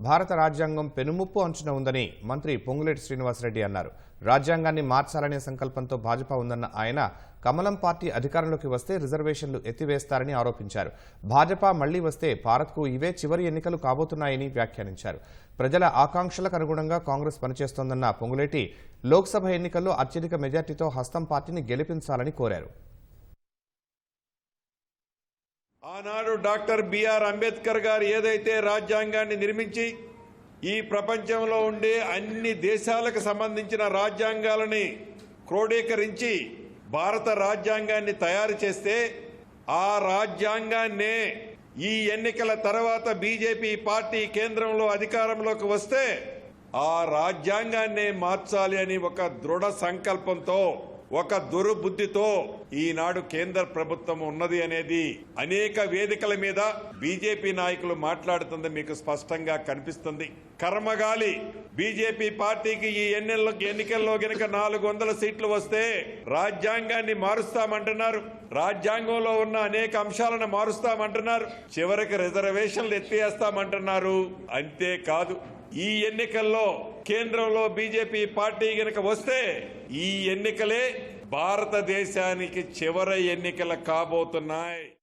భారత రాజ్యాంగం పెనుముప్పు అంచున ఉందని మంత్రి పొంగులేటి శ్రీనివాసరెడ్డి అన్నారు. రాజ్యాంగాన్ని మార్చాలనే సంకల్పంతో భాజపా ఉందన్న ఆయన కమలం పార్టీ అధికారంలోకి వస్తే రిజర్వేషన్లు ఎత్తివేస్తారని ఆరోపించారు. భాజపా మళ్ళీ వస్తే భారత్కు ఇవే చివరి ఎన్నికలు కాబోతున్నాయని వ్యాఖ్యానించారు. ప్రజల ఆకాంక్షలకు అనుగుణంగా కాంగ్రెస్ పనిచేస్తోందన్న పొంగులేటి లోక్సభ ఎన్నికల్లో అత్యధిక మెజార్టీతో హస్తం పార్టీని గెలిపించాలని కోరారు. ఆనాడు డాక్టర్ బిఆర్ అంబేద్కర్ గారు ఏదైతే రాజ్యాంగాన్ని నిర్మించి ఈ ప్రపంచంలో ఉండే అన్ని దేశాలకు సంబంధించిన రాజ్యాంగాలని క్రోడీకరించి భారత రాజ్యాంగాన్ని తయారు చేస్తే ఆ రాజ్యాంగాన్నే ఈ ఎన్నికల తర్వాత బీజేపీ పార్టీ కేంద్రంలో అధికారంలోకి వస్తే ఆ రాజ్యాంగాన్నే మార్చాలి అని ఒక దృఢ సంకల్పంతో ఒక దుర్బుద్ధితో ఈనాడు కేంద్ర ప్రభుత్వం ఉన్నది అనేది అనేక వేదికల మీద బీజేపీ నాయకులు మాట్లాడుతుంది మీకు స్పష్టంగా కనిపిస్తుంది. కర్మగాలి బీజేపీ పార్టీకి ఈ ఎన్నికల్లో ఎన్నికల్లో గనక నాలుగు వందల సీట్లు వస్తే రాజ్యాంగాన్ని మారుస్తామంటున్నారు. రాజ్యాంగంలో ఉన్న అనేక అంశాలను మారుస్తామంటున్నారు. చివరికి రిజర్వేషన్లు ఎత్తేస్తామంటున్నారు. అంతేకాదు ఈ ఎన్నికల్లో కేంద్రంలో బీజేపీ పార్టీ గనక వస్తే ఈ ఎన్నికలే భారతదేశానికి చివరి ఎన్నికలు కాబోతున్నాయి.